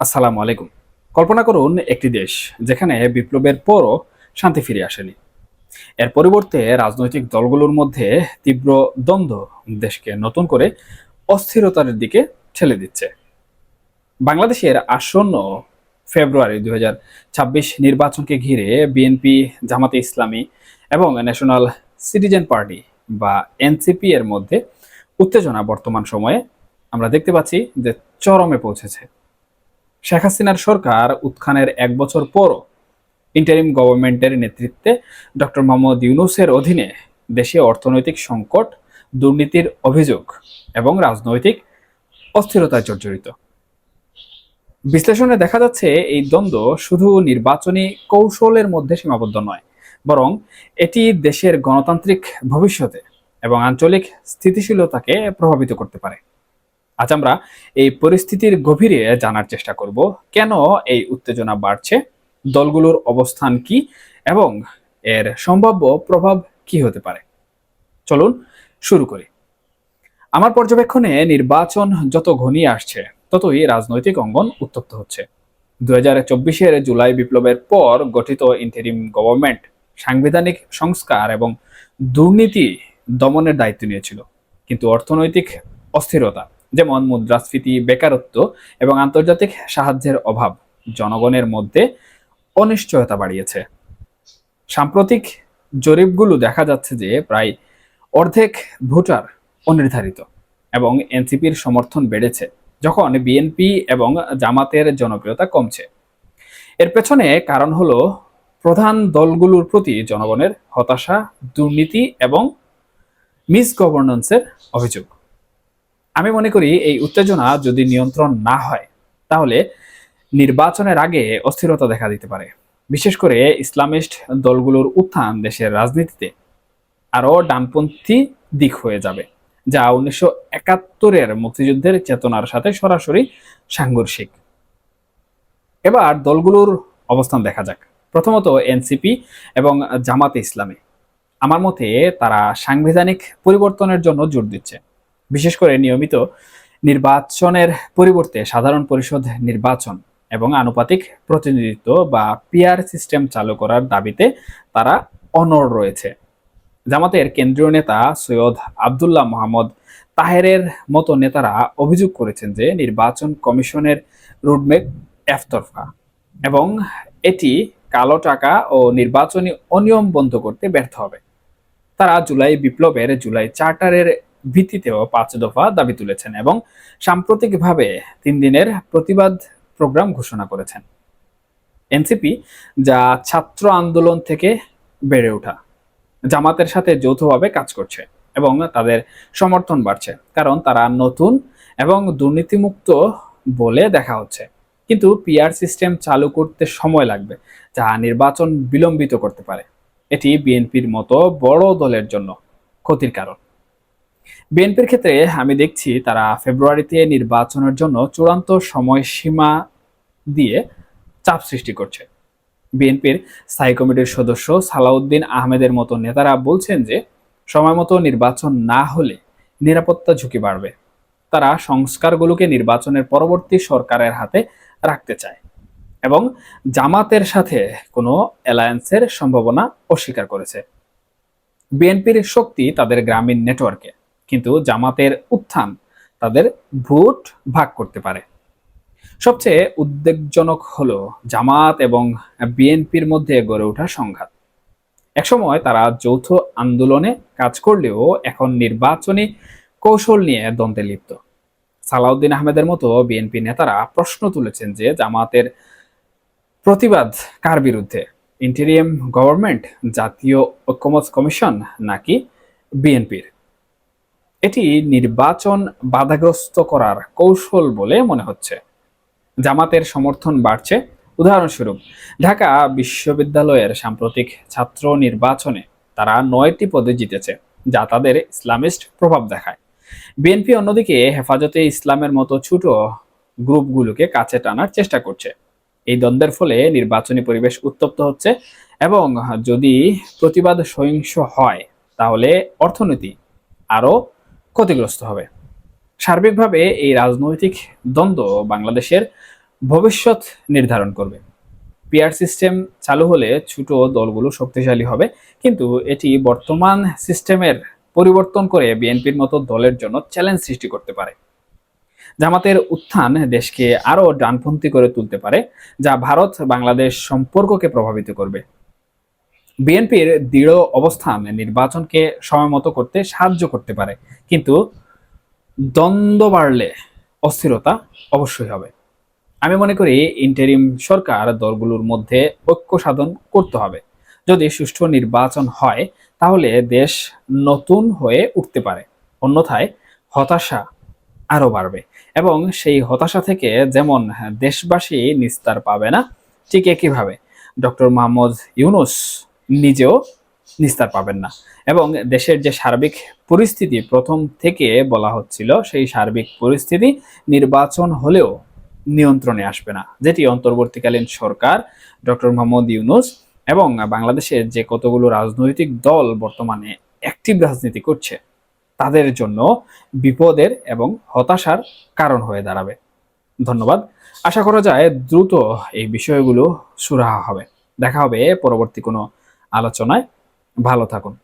আসসালামু আলাইকুম। কল্পনা করুন একটি দেশ যেখানে বিপ্লবের পরও শান্তি ফিরে আসেনি। এর পরিবর্তে রাজনৈতিক দলগুলোর মধ্যে তীব্র দ্বন্দ্ব দেশকে নতুন করে অস্থিরতার দিকে ঠেলে দিচ্ছে। বাংলাদেশের আসন্ন ফেব্রুয়ারি দুই হাজার ছাব্বিশ নির্বাচনকে ঘিরে বিএনপি জামাতে ইসলামী এবং ন্যাশনাল সিটিজেন পার্টি বা এনসিপি এর মধ্যে উত্তেজনা বর্তমান সময়ে আমরা দেখতে পাচ্ছি যে চরমে পৌঁছেছে। শেখ হাসিনার সরকার উত্থানের এক বছর পরও ইন্টারিম গভর্নমেন্টের নেতৃত্বে ডক্টর মোহাম্মদ ইউনুসের অধীনে দেশে অর্থনৈতিক সংকট, দুর্নীতির অভিযোগ এবং রাজনৈতিক অস্থিরতায় জর্জরিত। বিশ্লেষণে দেখা যাচ্ছে এই দ্বন্দ্ব শুধু নির্বাচনী কৌশলের মধ্যে সীমাবদ্ধ নয়, বরং এটি দেশের গণতান্ত্রিক ভবিষ্যতে এবং আঞ্চলিক স্থিতিশীলতাকে প্রভাবিত করতে পারে। আজ আমরা এই পরিস্থিতির গভীরে জানার চেষ্টা করব, কেন এই উত্তেজনা বাড়ছে, দলগুলোর অবস্থান কি, এবং এর সম্ভাব্য প্রভাব কি হতে পারে? চলুন শুরু করি। আমার পর্যবেক্ষণে নির্বাচন যত ঘনিয়ে আসছে, ততই রাজনৈতিক অঙ্গন উত্তপ্ত হচ্ছে। দু হাজার জুলাই বিপ্লবের পর গঠিত ইন্টারিম গভর্নমেন্ট সাংবিধানিক সংস্কার এবং দুর্নীতি দমনের দায়িত্ব নিয়েছিল, কিন্তু অর্থনৈতিক অস্থিরতা যেমন মুদ্রাস্ফীতি, বেকারত্ব এবং আন্তর্জাতিক সাহায্যের অভাব জনগণের মধ্যে অনিশ্চয়তা বাড়িয়েছে। সাম্প্রতিক জরিপগুলো দেখা যাচ্ছে যে প্রায় অর্ধেক ভোটার অনির্ধারিত এবং এনসিপির সমর্থন বেড়েছে, যখন বিএনপি এবং জামাতের জনপ্রিয়তা কমছে। এর পেছনে কারণ হলো প্রধান দলগুলোর প্রতি জনগণের হতাশা, দুর্নীতি এবং মিসগভর্নেন্সের অভিযোগ। আমি মনে করি এই উত্তেজনা যদি নিয়ন্ত্রণ না হয়, তাহলে নির্বাচনের আগে অস্থিরতা দেখা দিতে পারে। বিশেষ করে ইসলামিস্ট দলগুলোর উত্থান দেশের রাজনীতিতে আরও ডানপন্থী দিক হয়ে যাবে, যা উনিশশো একাত্তরের মুক্তিযুদ্ধের চেতনার সাথে সরাসরি সাংঘর্ষিক। এবার দলগুলোর অবস্থান দেখা যাক। প্রথমত এনসিপি এবং জামাতে ইসলামী। আমার মতে তারা সাংবিধানিক পরিবর্তনের জন্য জোর দিচ্ছে। বিশেষ করে নিয়মিত নির্বাচনের পরিবর্তে সাধারণ পরিষদ নির্বাচন এবং আনুপাতিক প্রতিনিধিত্ব বা পিআর সিস্টেম চালু করার দাবিতে তারা অনড় রয়েছে। জামাতের কেন্দ্রীয় নেতা সৈয়দ আবদুল্লাহ মোহাম্মদ তাহেরের মতো নেতারা অভিযোগ করেছেন যে নির্বাচন কমিশনের রুটম্যাপ একতরফা এবং এটি কালো টাকা ও নির্বাচনী অনিয়ম বন্ধ করতে ব্যর্থ হবে। তারা জুলাই বিপ্লবের জুলাই চার্টারের ভিত্তিতেও পাঁচ দফা দাবি তুলেছেন এবং সাম্প্রতিকভাবে তিন দিনের প্রতিবাদ প্রোগ্রাম ঘোষণা করেছেন। এনসিপি যা ছাত্র আন্দোলন থেকে বেড়ে ওঠা, জামাতের সাথে যৌথভাবে কাজ করছে এবং তাদের সমর্থন বাড়ছে, কারণ তারা নতুন এবং দুর্নীতিমুক্ত বলে দেখা হচ্ছে। কিন্তু পিআর সিস্টেম চালু করতে সময় লাগবে, যা নির্বাচন বিলম্বিত করতে পারে। এটি বিএনপির মতো বড় দলের জন্য ক্ষতির কারণ। বিএনপির ক্ষেত্রে আমি দেখছি তারা ফেব্রুয়ারিতে নির্বাচনের জন্য চূড়ান্ত সময়সীমা দিয়ে চাপ সৃষ্টি করছে। বিএনপির স্থায়ী কমিটির সদস্য সালাউদ্দিন আহমেদের মতো নেতারা বলছেন যে, সময় মতো নির্বাচন না হলে নিরাপত্তা ঝুঁকি বাড়বে। তারা সংস্কারগুলোকে নির্বাচনের পরবর্তী সরকারের হাতে রাখতে চায় এবং জামাতের সাথে কোনো অ্যালায়েন্সের সম্ভাবনা অস্বীকার করেছে। বিএনপির শক্তি তাদের গ্রামীণ নেটওয়ার্কে। কিন্তু জামাতের উত্থান তাদের ভোট ভাগ করতে পারে। সবচেয়ে উদ্বেগজনক হলো জামাত এবং বিএনপির মধ্যে গড়ে ওঠা সংঘাত। একসময় তারা যৌথ আন্দোলনে কাজ করলেও এখন নির্বাচনী কৌশল নিয়ে দ্বন্দ্বে লিপ্ত। সালাউদ্দিন আহমেদের মতো বিএনপি নেতারা প্রশ্ন তুলেছেন যে জামাতের প্রতিবাদ কার বিরুদ্ধে? ইন্টেরিয়াম গভর্নমেন্ট, জাতীয় ঐক্যমত কমিশন নাকি বিএনপির? এটি নির্বাচন বাধাগ্রস্ত করার কৌশল বলে মনে হচ্ছে। জামাতের সমর্থন বাড়ছে। উদাহরণস্বরূপ, ঢাকা বিশ্ববিদ্যালয়ের সাম্প্রতিক ছাত্র নির্বাচনে তারা নয়টি পদে জিতেছে, যা তাদের ইসলামিস্ট প্রভাব দেখায়। বিএনপি অন্যদিকে হেফাজতে ইসলামের মতো ছোট গ্রুপগুলোকে কাছে টানার চেষ্টা করছে। এই দ্বন্দ্বের ফলে নির্বাচনী পরিবেশ উত্তপ্ত হচ্ছে এবং যদি প্রতিবাদ সহিংস হয়, তাহলে অর্থনীতি আরও ক্ষতিগ্রস্ত হবে। সার্বিকভাবে এই রাজনৈতিক দ্বন্দ্ব বাংলাদেশের ভবিষ্যৎ নির্ধারণ করবে। পিয়ার সিস্টেম চালু হলে ছোট দলগুলো শক্তিশালী হবে, কিন্তু এটি বর্তমান সিস্টেমের পরিবর্তন করে বিএনপির মতো দলের জন্য চ্যালেঞ্জ সৃষ্টি করতে পারে। জামাতের উত্থান দেশকে আরও ডানপন্থী করে তুলতে পারে, যা ভারত বাংলাদেশ সম্পর্ককে প্রভাবিত করবে। বিএনপির দৃঢ় অবস্থান নির্বাচনকে সময়মতো করতে সাহায্য করতে পারে, কিন্তু দ্বন্দ্ব বাড়লে অস্থিরতা অবশ্যই হবে। আমি মনে করি ইন্টারিম সরকার দলগুলোর মধ্যে ঐক্য সাধন করতে হবে। যদি সুষ্ঠু নির্বাচন হয়, তাহলে দেশ নতুন হয়ে উঠতে পারে, অন্যথায় হতাশা আরও বাড়বে। এবং সেই হতাশা থেকে যেমন দেশবাসী নিস্তার পাবে না, ঠিক একইভাবে ডক্টর মোহাম্মদ ইউনুস নিজেও নিস্তার পাবেন না। এবং দেশের যে সার্বিক পরিস্থিতি প্রথম থেকে বলা হচ্ছিল, সেই সার্বিক পরিস্থিতি নির্বাচন হলেও নিয়ন্ত্রণে আসবে না, যেটি অন্তর্বর্তীকালীন সরকার ডক্টর মোহাম্মদ ইউনুস এবং বাংলাদেশের যে কতগুলো রাজনৈতিক দল বর্তমানে অ্যাক্টিভ রাজনীতি করছে, তাদের জন্য বিপদের এবং হতাশার কারণ হয়ে দাঁড়াবে। ধন্যবাদ। আশা করা যায় দ্রুত এই বিষয়গুলো সুরাহা হবে। দেখা হবে পরবর্তী কোনো আলোচনায় ভালো থাকুন।